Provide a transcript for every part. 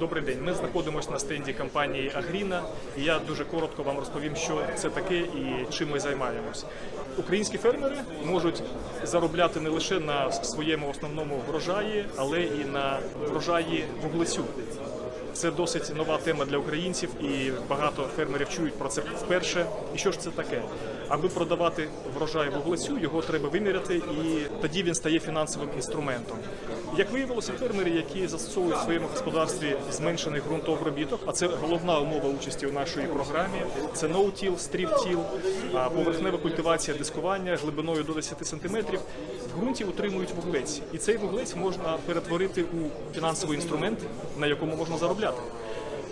Добрий день. Ми знаходимося на стенді компанії Агріна, і я дуже коротко вам розповім, що це таке і чим ми займаємось. Українські фермери можуть заробляти не лише на своєму основному врожаї, але і на врожаї вуглецю. Це досить нова тема для українців, і багато фермерів чують про це вперше. І що ж це таке? Аби продавати врожай вуглецю, його треба виміряти, і тоді він стає фінансовим інструментом. Як виявилося, фермери, які застосовують в своєму господарстві зменшений ґрунтообробіток, а це головна умова участі у нашій програмі. Це no-till, поверхнева культивація, дискування глибиною до 10 см, в ґрунті утримують вуглець, і цей вуглець можна перетворити у фінансовий інструмент, на якому можна заробляти. up.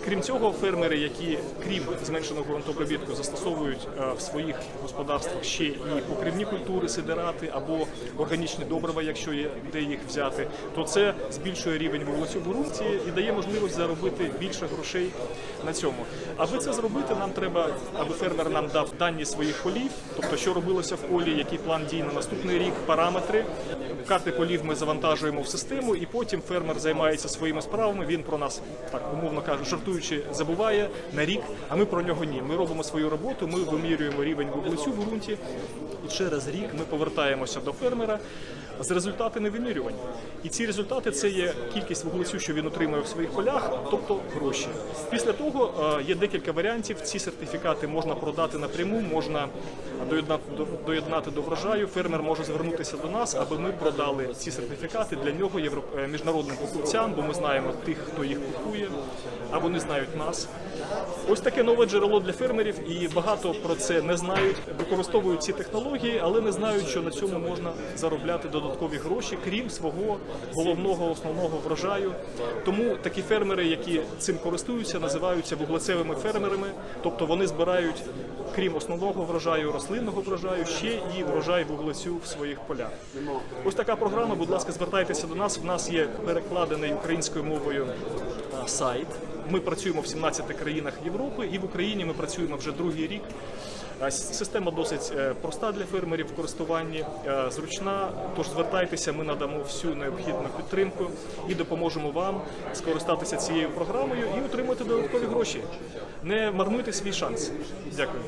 Крім цього, фермери, які крім зменшеного ґрунтообробітку застосовують е, в своїх господарствах ще і покривні культури, сидерати або органічні добрива, якщо є де їх взяти, то це збільшує рівень вуглецю в і дає можливість заробити більше грошей на цьому. Аби це зробити, нам треба, аби фермер нам дав дані своїх полів, тобто що робилося в полі, який план дій на наступний рік, параметри. Карти полів ми завантажуємо в систему, і потім фермер займається своїми справами. Він про нас так умовно кажучи, жартуючи, забуває на рік, а ми про нього ні. Ми робимо свою роботу, ми вимірюємо рівень вуглецю в ґрунті, і через рік ми повертаємося до фермера з результатами вимірювань. І ці результати це є кількість вуглецю, що він отримує в своїх полях, тобто гроші. Після того е, є декілька варіантів. Ці сертифікати можна продати напряму, можна доєднати до доєднати до врожаю. Фермер може звернутися до нас, аби ми продали ці сертифікати для нього євро- е, міжнародним покупцям, бо ми знаємо тих, хто їх купує, а вони знають нас. Ось таке нове джерело для фермерів, і багато про це не знають, використовують ці технології, але не знають, що на цьому можна заробляти додаткові гроші, крім свого головного основного врожаю. Тому такі фермери, які цим користуються, називаються вуглецевими фермерами, тобто вони збирають, крім основного врожаю, рослинного врожаю, ще і врожай вуглецю в своїх полях. Ось така програма. Будь ласка, звертайтеся до нас. В нас є перекладений українською мовою сайт. Ми працюємо в 17 країнах Європи і в Україні ми працюємо вже другий рік. Система досить е, проста для фермерів в користуванні, е, зручна. Тож звертайтеся, ми надамо всю необхідну підтримку і допоможемо вам скористатися цією програмою і отримати додаткові гроші. Не марнуйте свій шанс. Дякую.